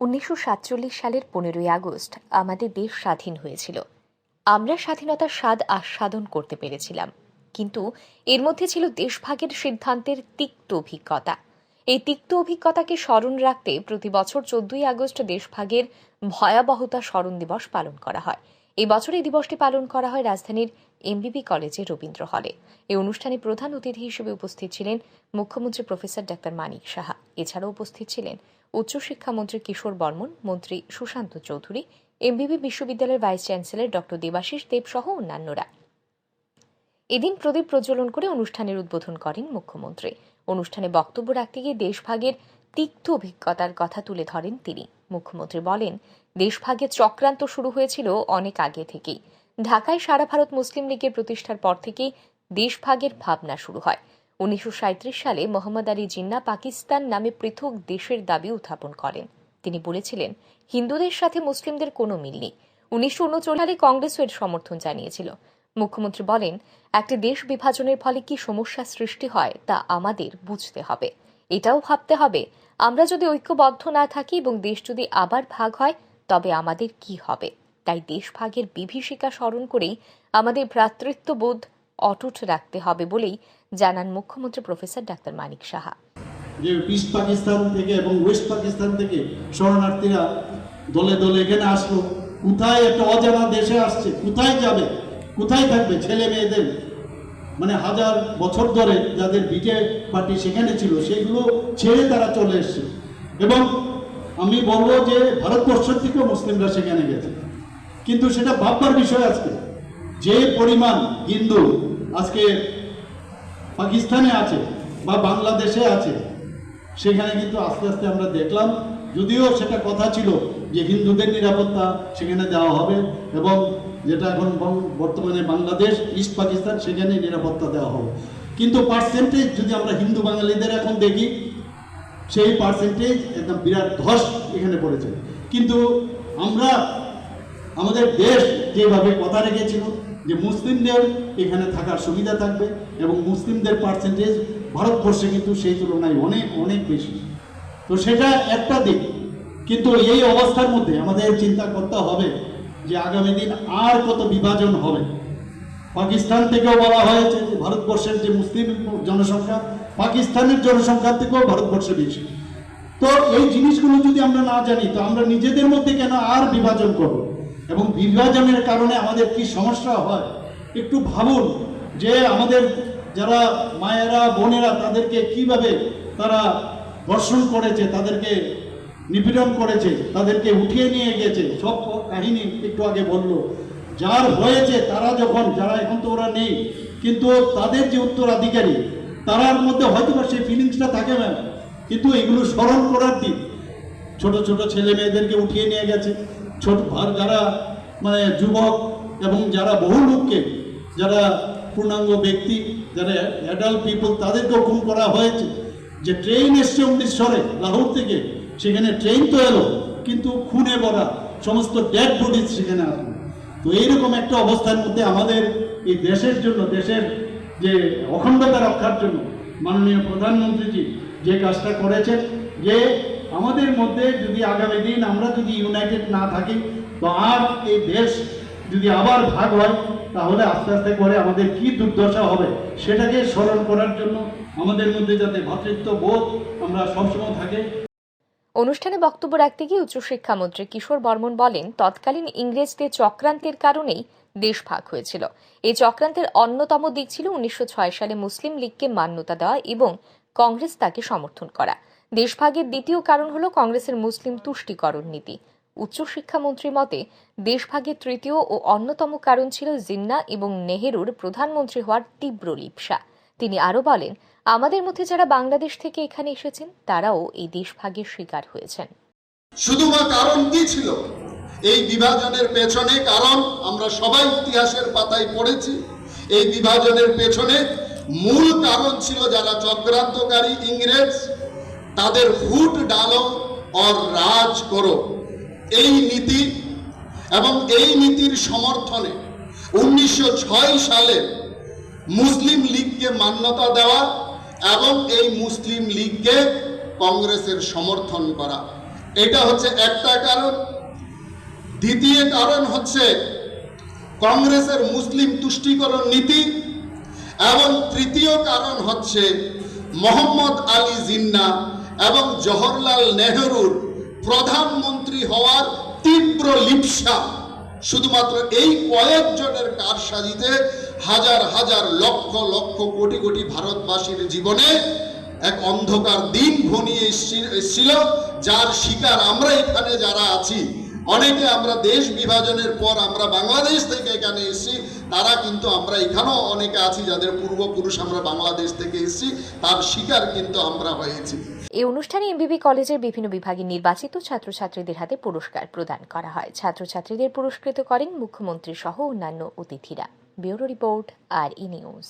উনিশশো সাতচল্লিশ সালের পনেরোই আগস্ট আমাদের দেশ স্বাধীন হয়েছিল। আমরা স্বাধীনতার স্বাদ আস্বাদন করতে পেরেছিলাম। কিন্তু এর মধ্যে ছিল দেশভাগের সিদ্ধান্তের তিক্ত অভিজ্ঞতা। এই তিক্ত অভিজ্ঞতাকে স্মরণ রাখতে প্রতি বছর চোদ্দই আগস্ট দেশভাগের ভয়াবহতা স্মরণ দিবস পালন করা হয়। এই বছর এই দিবসটি পালন করা হয় রাজধানীর এমবিবি কলেজে রবীন্দ্র হলে। এই অনুষ্ঠানে প্রধান অতিথি হিসেবে উপস্থিত ছিলেন মুখ্যমন্ত্রী প্রফেসর ডাক্তার মানিক সাহা। এছাড়াও উপস্থিত ছিলেন উচ্চশিক্ষামন্ত্রী কিশোর বর্মন, মন্ত্রী সুশান্ত চৌধুরী, এমবিবি বিশ্ববিদ্যালয়ের vice chancellor doctor Debashis Deb সহ অন্যান্যরা। এদিন প্রদীপ প্রজ্বলন করে অনুষ্ঠানের উদ্বোধন করেন মুখ্যমন্ত্রী। অনুষ্ঠানে বক্তব্য রাখতে গিয়ে দেশভাগের তিক্ত অভিজ্ঞতার কথা তুলে ধরেন তিনি। মুখ্যমন্ত্রী বলেন দেশভাগের চক্রান্ত শুরু হয়েছিল অনেক আগে থেকেই। ঢাকায় সারা ভারত মুসলিম লীগের প্রতিষ্ঠার পর থেকেই দেশভাগের ভাবনা শুরু হয়। উনিশশো সাঁইত্রিশ সালে মোহাম্মদ আলী জিন্না পাকিস্তান নামে পৃথক দেশের দাবি উত্থাপন করেন। তিনি বলেছিলেন, হিন্দুদের সাথে মুসলিমদের কোনো মিল নেই। উনিশশো সালে কংগ্রেসও এর সমর্থন জানিয়েছিল। মুখ্যমন্ত্রী বলেন, একটি দেশ বিভাজনের ফলে কি সমস্যা সৃষ্টি হয় তা আমাদের বুঝতে হবে। এটাও ভাবতে হবে, আমরা যদি ঐক্যবদ্ধ না থাকি এবং দেশ যদি আবার ভাগ হয়, তবে আমাদের কি হবে? তাই দেশ ভাগের বিভীষিকা স্মরণ করেই আমাদের ভ্রাতৃত্ববোধ অটুট রাখতে হবে বলেই জানান মুখ্যমন্ত্রী প্রফেসর ডাক্তার মানিক সাহা। যে ইস্ট পাকিস্তান থেকে এবং ওয়েস্ট পাকিস্তান থেকে শরণার্থীরা দলে দলে এখানে আসলো, কোথায় একটা অজানা দেশে আসছে, কোথায় যাবে, কোথায় থাকবে ছেলে মেয়েদের? মানে হাজার বছর ধরে যাদের বিটে পার্টি সেখানে ছিল, সেগুলো ছেড়ে তারা চলে এসছে। এবং আমি বলব যে ভারতবর্ষের থেকেও মুসলিমরা সেখানে গেছে। কিন্তু সেটা ভাববার বিষয় আজকে। যে পরিমাণ হিন্দু আজকে পাকিস্তানে আছে বা বাংলাদেশে আছে, সেখানে কিন্তু আস্তে আস্তে আমরা দেখলাম, যদিও সেটা কথা ছিল যে হিন্দুদের নিরাপত্তা সেখানে দেওয়া হবে এবং যেটা এখন বর্তমানে বাংলাদেশ, ইস্ট পাকিস্তান, সেখানে নিরাপত্তা দেওয়া হবে। কিন্তু পার্সেন্টেজ যদি আমরা হিন্দু বাঙালিদের এখন দেখি, সেই পার্সেন্টেজ একদম বিরাট ধস এখানে পড়েছে। কিন্তু আমরা, আমাদের দেশ যেভাবে কথা রেখেছিল যে মুসলিমদের এখানে থাকার সুবিধা থাকবে এবং মুসলিমদের পার্সেন্টেজ ভারতবর্ষে কিন্তু সেই তুলনায় অনেক অনেক বেশি। তো সেটা একটা দিক। কিন্তু এই অবস্থার মধ্যে আমাদের চিন্তা করতে হবে যে আগামী দিন আর কত বিভাজন হবে। পাকিস্তান থেকেও বলা হয়েছে যে ভারতবর্ষের যে মুসলিম জনসংখ্যা, পাকিস্তানের জনসংখ্যার থেকেও ভারতবর্ষে বেশি। তো এই জিনিসগুলো যদি আমরা না জানি, তো আমরা নিজেদের মধ্যে কেন আর বিভাজন করব? এবং বিভাজনের কারণে আমাদের কি সমস্যা হয়, একটু ভাবুন যে আমাদের যারা মায়েরা, বোনেরা তাদেরকে কীভাবে তারা ধর্ষণ করেছে, তাদেরকে নিপীড়ন করেছে, তাদেরকে উঠিয়ে নিয়ে গেছে সব কাহিনী একটু আগে বলল। যার হয়েছে তারা যখন, যারা এখন তো ওরা নেই, কিন্তু তাদের যে উত্তরাধিকারী, তারার মধ্যে হয়তো বা সেই ফিলিংসটা থাকে না কিন্তু এগুলো স্মরণ করার দিন ছোট ছোট ছেলে মেয়েদেরকে উঠিয়ে নিয়ে গেছে। ছোট যারা মানে যুবক এবং যারা বহু লোককে, যারা পূর্ণাঙ্গ ব্যক্তি, যারা অ্যাডাল্ট পিপল তাদেরকেও খুন করা হয়েছে। যে ট্রেন এসছে অমৃতসরে, লাহোর থেকে, সেখানে ট্রেন তো এলো, কিন্তু খুনে ভরা সমস্ত ডেড বডিজ সেখানে আসলো। তো এইরকম একটা অবস্থার মধ্যে আমাদের এই দেশের জন্য, দেশের যে অখণ্ডতা রক্ষার জন্য মাননীয় প্রধানমন্ত্রীজি যে কাজটা করেছেন, যে আমাদের মধ্যে যদি আগামী দিন আমরা যদি ইউনাইটেড না থাকি তো আর এই দেশ যদি আবার ভাগ হয়, তাহলে আস্তে আস্তে করে আমাদের কি দুর্দশা হবে সেটাকে স্মরণ করার জন্য আমাদের মধ্যে যাতে ভ্রাতৃত্ব বোধ আমরা সবসময় থাকে। অনুষ্ঠানে বক্তব্য রাখতে গিয়ে উচ্চশিক্ষামন্ত্রী কিশোর বর্মন বলেন, তৎকালীন ইংরেজদের চক্রান্তের কারণেই দেশ ভাগ হয়েছিল। এই চক্রান্তের অন্যতম দিক ছিল উনিশশো ছয় সালে মুসলিম লীগকে মান্যতা দেওয়া এবং কংগ্রেস তাকে সমর্থন করা। দেশভাগের দ্বিতীয় কারণ হল কংগ্রেসের মুসলিম তুষ্টিকরণ নীতি। উচ্চশিক্ষামন্ত্রী মতে, দেশভাগের তৃতীয় ও অন্যতম কারণ ছিল জিন্না এবং নেহেরুর প্রধানমন্ত্রী হওয়ার তীব্র লিপসা। তিনি আরও বলেন, আমাদের মধ্যে যারা বাংলাদেশ থেকে এখানে এসেছেন, তারাও এই দেশভাগের শিকার হয়েছেন। শুধুমাত্র কারণ কি ছিল? এই বিভাজনের পেছনে কারণ আমরা সবাই ইতিহাসের পাতায় পড়েছি। এই বিভাজনের পেছনে মূল কারণ ছিল যারা চক্রান্তকারী ইংরেজ তাদের ফুট ডালো অর রাজ করো। এই নীতি এবং এই নীতির সমর্থনে উনিশশো ছয় সালে মুসলিম লীগকে মান্যতা দেওয়া এবং এই মুসলিম লীগকে কংগ্রেসের সমর্থন করা। এটা হচ্ছে একটা কারণ। দ্বিতীয় কারণ হচ্ছে কংগ্রেসের মুসলিম তুষ্টিকরণ নীতি এবং তৃতীয় কারণ হচ্ছে মোহাম্মদ আলী জিন্না এবং জওহরলাল নেহরুর প্রধানমন্ত্রী হওয়ার তীব্র লিপসা। শুধুমাত্র এই কয়েকজনের কারসাজিতে হাজার হাজার লক্ষ লক্ষ কোটি কোটি ভারতবাসীর জীবনে এক অন্ধকার দিন ঘনিয়ে এসছি- এসছিল, যার শিকার আমরা এখানে যারা আছি। অনেকে আমরা দেশ বিভাজনের পর আমরা বাংলাদেশ থেকে এখানে এসেছি, তারা কিন্তু আমরা এখানেও অনেকে আছি যাদের পূর্বপুরুষ আমরা বাংলাদেশ থেকে এসেছি, তার শিকার কিন্তু আমরা হয়েছি। এই অনুষ্ঠানে এমবিবি কলেজের বিভিন্ন বিভাগে নির্বাচিত ছাত্রছাত্রীদের হাতে পুরস্কার প্রদান করা হয়। ছাত্রছাত্রীদের পুরস্কৃত করেন মুখ্যমন্ত্রী সহ অন্যান্য অতিথিরা। Bureau report R E news